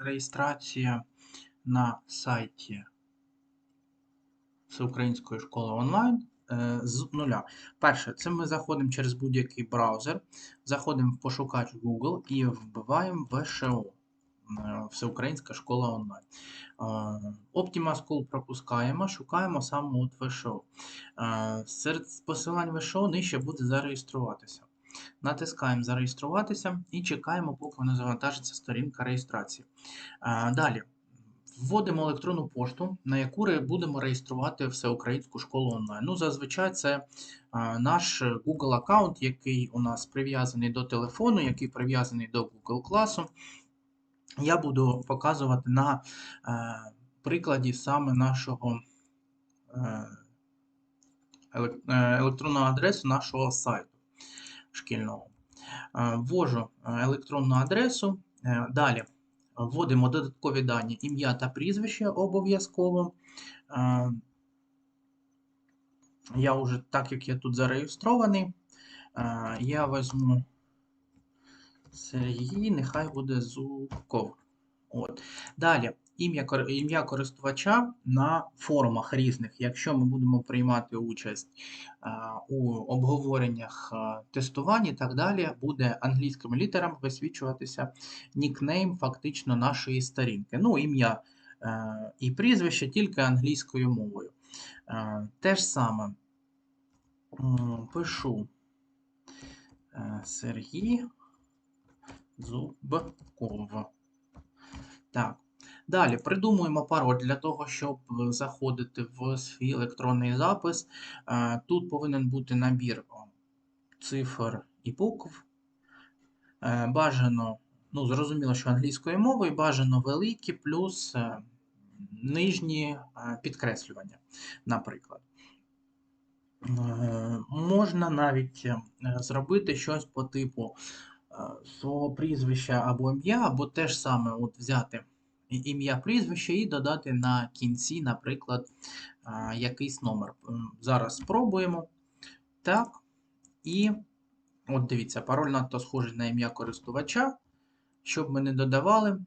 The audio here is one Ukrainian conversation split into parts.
реєстрація на сайті Всеукраїнської школи онлайн е, з нуля. Перше, це ми заходимо через будь-який браузер, заходимо в пошукач Google і вбиваємо ВШО. е, Всеукраїнська школа онлайн. Е, Optima School пропускаємо, шукаємо саме от ВШО. Серед посилань ВШО нижче буде зареєструватися. Натискаємо зареєструватися і чекаємо, поки вона завантажиться сторінка реєстрації. Далі вводимо електронну пошту, на яку будемо реєструвати всеукраїнську школу онлайн. Ну, зазвичай це наш Google аккаунт, який у нас прив'язаний до телефону, який прив'язаний до Google класу. Я буду показувати на е, прикладі саме нашого е, е, електронного адресу нашого сайту шкільного. Е, Ввожу е, електронну адресу. Е, Далі вводимо додаткові дані ім'я та прізвище обов'язково. Я вже, так як я тут зареєстрований, я візьму Сергій, нехай буде Зубков. От. Далі, ім'я ім'я користувача на форумах різних. Якщо ми будемо приймати участь а, у обговореннях а, тестувань і так далі, буде англійськими літерами висвічуватися нікнейм фактично нашої сторінки. Ну, ім'я е, і прізвище тільки англійською мовою. Е, Те ж саме пишу е, Сергій Зубков. Так. Далі придумуємо пароль для того, щоб е, заходити в свій електронний запис. Е, Тут повинен бути набір цифр і букв. Е, Бажано, ну, зрозуміло, що англійською мовою, бажано великі плюс нижні підкреслювання, наприклад. Можна навіть зробити щось по типу свого прізвища або ім'я, або те ж саме от взяти ім'я, прізвище і додати на кінці, наприклад, якийсь номер. Зараз спробуємо. Так. І от дивіться, пароль надто схожий на ім'я користувача. Щоб ми не додавали,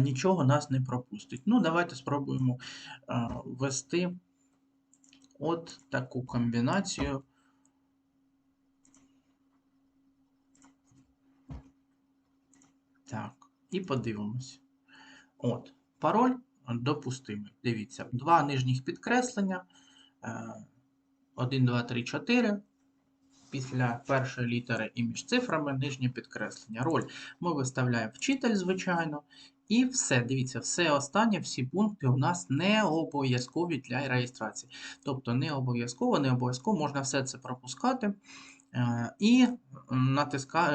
нічого нас не пропустить. Ну, давайте спробуємо ввести от таку комбінацію. Так, і подивимось. От, пароль допустимий. Дивіться, два нижніх підкреслення. 1, 2, 3, 4. Після першої літери і між цифрами нижнє підкреслення. Роль ми виставляємо вчитель, звичайно. І все, дивіться, все останнє, всі пункти у нас не обов'язкові для реєстрації. Тобто не обов'язково, не обов'язково можна все це пропускати. Е, І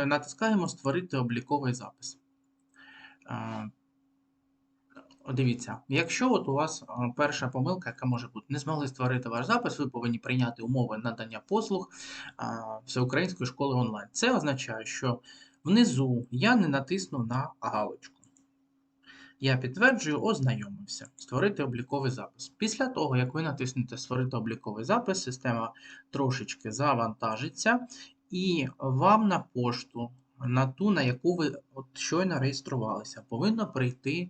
натискаємо Створити обліковий запис. Дивіться, якщо от у вас е, перша помилка, яка може бути, не змогли створити ваш запис, ви повинні прийняти умови надання послуг е, Всеукраїнської школи онлайн. Це означає, що внизу я не натиснув на галочку. Я підтверджую, ознайомився, створити обліковий запис. Після того, як ви натиснете Створити обліковий запис, система трошечки завантажиться, і вам на пошту, на ту, на яку ви от щойно реєструвалися, повинно прийти,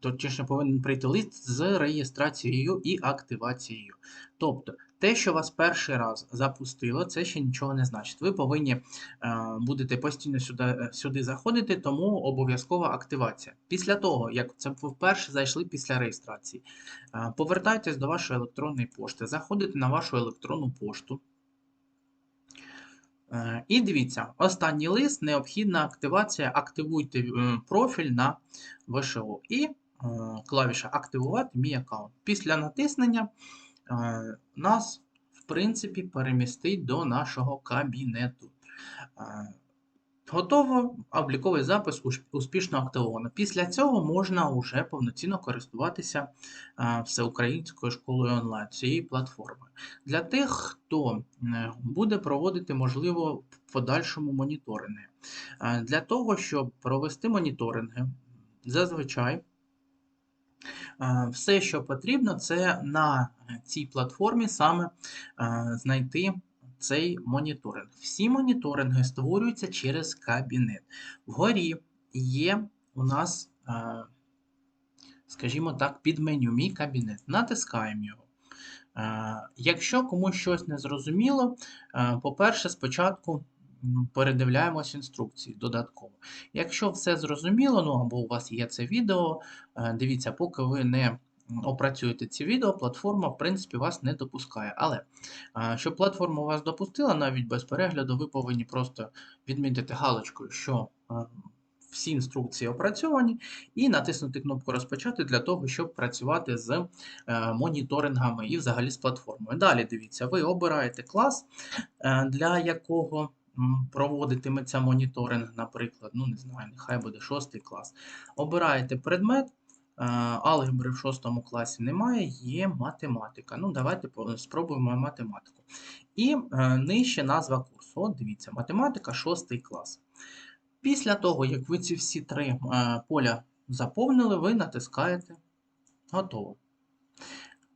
точніше, повинен прийти лист з реєстрацією і активацією. Тобто, те, що вас перший раз запустило, це ще нічого не значить. Ви повинні е, будете постійно сюди, е, сюди заходити, тому обов'язкова активація. Після того, як це вперше зайшли після реєстрації, е, повертайтесь до вашої електронної пошти, заходите на вашу електронну пошту. Е, І дивіться, останній лист, необхідна активація. Активуйте е, профіль на ВШО і е, клавіша Активувати мій аккаунт. Після натиснення е, нас, в принципі, перемістить до нашого кабінету. Е, Готово, обліковий запис успішно активовано. Після цього можна вже повноцінно користуватися всеукраїнською школою онлайн цією платформою. Для тих, хто буде проводити, можливо, в подальшому моніторинги. Для того, щоб провести моніторинги, зазвичай все, що потрібно, це на цій платформі саме знайти цей моніторинг. Всі моніторинги створюються через кабінет. Вгорі є у нас, скажімо так, під меню Мій кабінет. Натискаємо його. Якщо комусь щось не зрозуміло, по-перше, спочатку передивляємось інструкції додатково. Якщо все зрозуміло, ну або у вас є це відео, е, дивіться, поки ви не опрацюєте ці відео, платформа, в принципі, вас не допускає. Але е, щоб платформа вас допустила, навіть без перегляду, ви повинні просто відмітити галочкою, що е, всі інструкції опрацьовані, і натиснути кнопку Розпочати для того, щоб працювати з моніторингами і взагалі з платформою. Далі дивіться, ви обираєте клас, для якого проводитиметься моніторинг, наприклад, ну не знаю, нехай буде шостий клас. Обираєте предмет. е, Алгебри в шостому класі немає, є математика. Ну, давайте спробуємо математику. І е, нижче назва курсу. От дивіться, математика, шостий клас. Після того, як ви ці всі три е, поля заповнили, ви натискаєте Готово.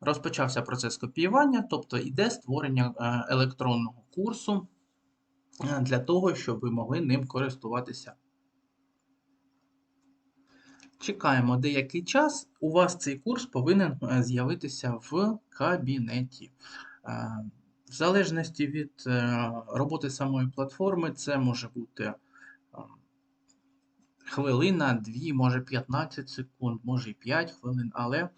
Розпочався процес копіювання, тобто йде створення електронного курсу для того, щоб ви могли ним користуватися. Чекаємо деякий час. У вас цей курс повинен е, з'явитися в кабінеті. Е, В залежності від е, роботи самої платформи, це може бути хвилина, дві, може 15 секунд, може і 5 хвилин, але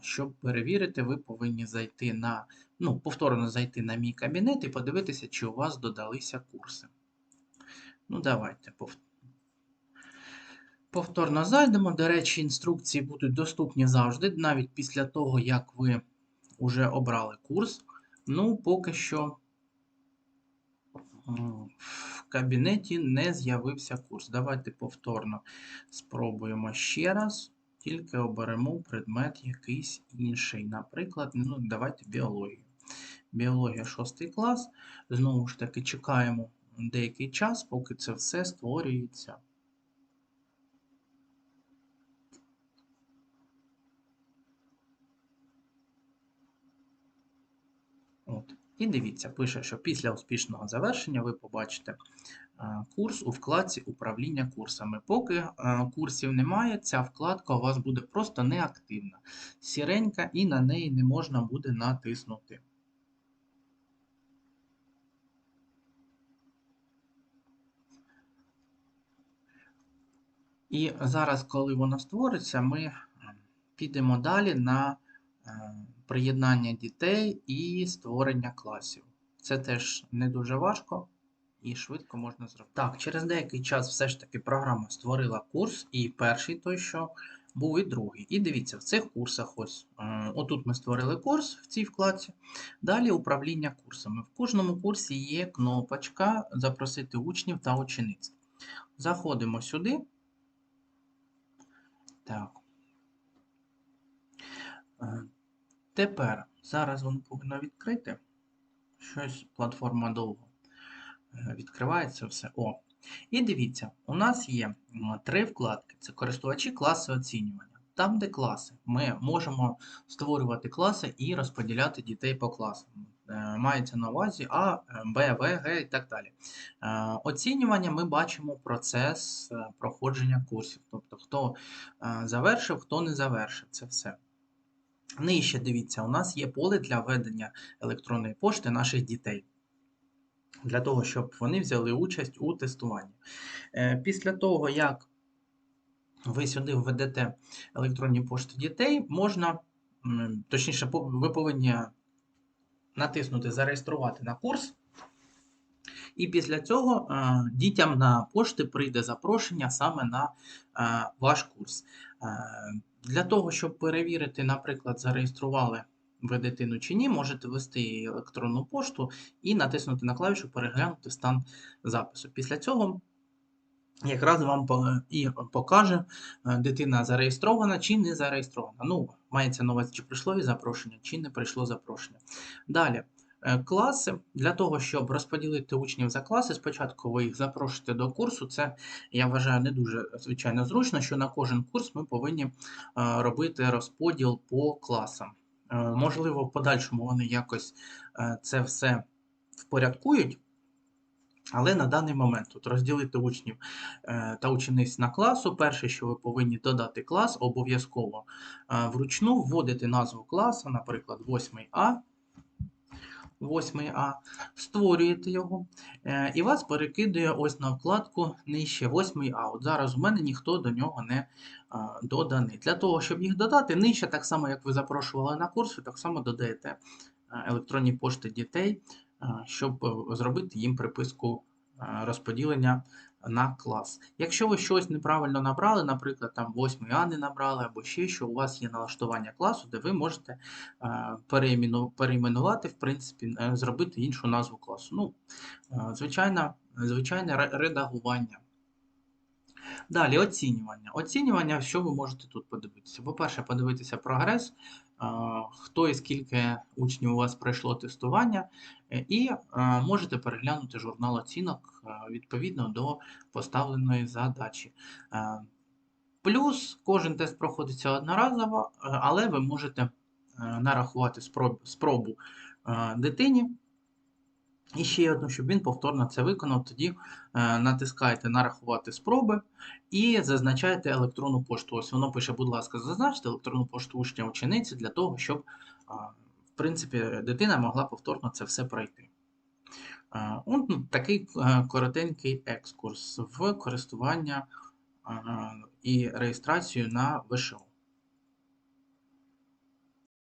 щоб перевірити, ви повинні зайти на, ну, повторно зайти на мій кабінет і подивитися, чи у вас додалися курси. Ну, давайте повторно зайдемо. До речі, інструкції будуть доступні завжди, навіть після того, як ви вже обрали курс. Ну, поки що в кабінеті не з'явився курс. Давайте повторно спробуємо ще раз. Тільки оберемо предмет якийсь інший. Наприклад, ну, давайте біологію. Біологія 6 клас. Знову ж таки, чекаємо деякий час, поки це все створюється. От. І дивіться, пише, що після успішного завершення ви побачите е, курс у вкладці управління курсами. Поки е, курсів немає, ця вкладка у вас буде просто неактивна, сіренька, і на неї не можна буде натиснути. І зараз, коли воно створиться, ми е, підемо далі на е, приєднання дітей і створення класів. Це теж не дуже важко і швидко можна зробити. Так, через деякий час все ж таки програма створила курс, і перший той, що був, і другий. І дивіться, в цих курсах ось е, отут ми створили курс в цій вкладці. Далі управління курсами. В кожному курсі є кнопочка Запросити учнів та учениць. Заходимо сюди. Так. Е, Тепер зараз воно повинно відкрити. Щось платформа довго е, відкривається все. О. І дивіться, у нас є три вкладки: це користувачі класи оцінювання. Там, де класи, ми можемо створювати класи і розподіляти дітей по класам. Е, Мається на увазі А, е, Б, В, Г і так далі. Е, Оцінювання ми бачимо процес проходження курсів. Тобто, хто завершив, хто не завершив це все. Нижче дивіться, у нас є поле для введення електронної пошти наших дітей. Для того, щоб вони взяли участь у тестуванні. Після того, як ви сюди введете електронні пошти дітей, можна, точніше, ви повинні натиснути Зареєструвати на курс. І після цього е, дітям на пошти прийде запрошення саме на е, ваш курс. Е, Для того, щоб перевірити, наприклад, зареєстрували ви дитину чи ні, можете ввести її електронну пошту і натиснути на клавішу Переглянути стан запису. Після цього якраз вам і покаже, е, дитина зареєстрована чи не зареєстрована. Ну, мається на увазі, чи прийшло їй запрошення, чи не прийшло запрошення. Далі. Е, Класи для того, щоб розподілити учнів за класи, спочатку ви їх запрошуєте до курсу. Це я вважаю не дуже звичайно зручно, що на кожен курс ми повинні е, робити розподіл по класам. Можливо, в подальшому вони якось це все впорядкують. Але на даний момент тут розділити учнів е, та учениць на класу. Перше, що ви повинні додати клас, обов'язково е, вручну вводити назву класу, наприклад, 8А. 8А, створюєте його, е, і вас перекидує ось на вкладку нижче 8А. От зараз у мене ніхто до нього не доданий. Для того, щоб їх додати, нижче, так само, як ви запрошували на курс, ви так само додаєте електронні пошти дітей, щоб е, зробити їм приписку е, розподілення на клас. Якщо ви щось неправильно набрали, наприклад, там 8 А не набрали, або ще що, у вас є налаштування класу, де ви можете е, переімену- перейменувати, в принципі, зробити іншу назву класу. Ну, звичайно, звичайне редагування. Далі оцінювання. Оцінювання, що ви можете тут подивитися? По-перше, подивитися прогрес, хто і скільки учнів у вас пройшло тестування, е, і е, можете переглянути журнал оцінок е, відповідно до поставленої задачі. Плюс кожен тест проходиться одноразово, але ви можете нарахувати спробу дитині. І ще одну, щоб він повторно це виконав, тоді е, натискаєте нарахувати спроби і зазначаєте електронну пошту. Ось воно пише, будь ласка, зазначте електронну пошту учня учениці для того, щоб, в принципі, дитина могла повторно це все пройти. Е, от, ну, такий е, коротенький екскурс в користування і реєстрацію на ВШО.